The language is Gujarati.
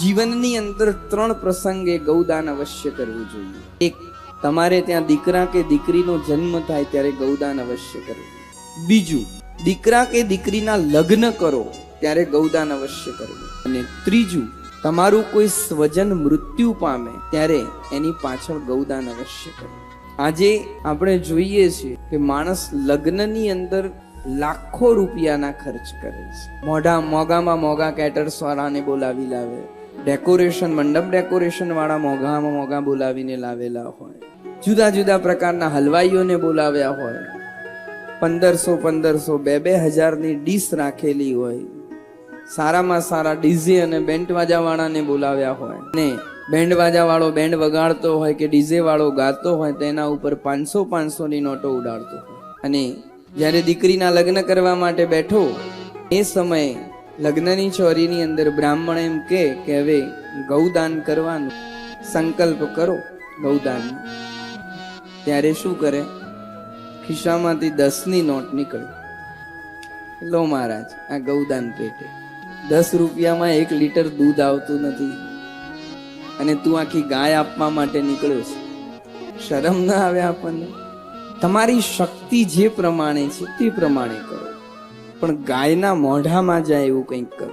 જીવનની અંદર ત્રણ પ્રસંગે ગૌદાન અવશ્ય કરવું જોઈએ. એક, તમારે ત્યાં દીકરા કે દીકરીનો જન્મ થાય ત્યારે ગૌદાન અવશ્ય કરવું. બીજું, દીકરા કે દીકરીના લગ્ન કરો ત્યારે ગૌદાન અવશ્ય કરવું. અને ત્રીજું, તમારું કોઈ સ્વજન મૃત્યુ પામે ત્યારે એની પાછળ ગૌદાન અવશ્ય કરવું આજે આપણે જોઈએ છીએ કે માણસ લગ્નની અંદર લાખો રૂપિયાના ખર્ચ કરે છે. મોઢા, મોગામાં મોગા, કેટર્સ વાળાને બોલાવી લાવે. ડેકોરેશન મંડપ ડેકોરેશન વાળા મોઘામાં મોઘા બોલાવીને લાવેલા હોય. જુદા જુદા પ્રકારના હલવાઈઓને બોલાવ્યા હોય. પંદરસો પંદરસો, બે બે હજારની ડીશ રાખેલી હોય. સારામાં સારા ડીઝે અને બેન્ડ વાજાવાળાને બોલાવ્યા હોય. ને બેન્ડ વાજાવાળો બેન્ડ વગાડતો હોય કે ડીઝે વાળો ગાતો હોય, તેના ઉપર પાંચસો, પાંચસોની નોટો ઉડાડતો હોય. અને જ્યારે દીકરીના લગ્ન કરવા માટે બેઠો, એ સમયે લગ્નની ચોરીની અંદર બ્રાહ્મણ એમ કે હવે ગૌદાન કરવાનું. સંકલ્પ કરો ગૌદાન ત્યારે શું કરે? ખિસ્સામાંથી દસની નોટ નીકળે. લો મહારાજ, આ ગૌદાન પેટે. દસ રૂપિયામાં એક લીટર દૂધ આવતું નથી. અને તું આખી ગાય આપવા માટે નીકળ્યો છે. શરમ ના આવે આપણને? તમારી શક્તિ જે પ્રમાણે છે તે પ્રમાણે કરો. પણ ગાયના મોઢામાં જાય એવું કંઈક કરો.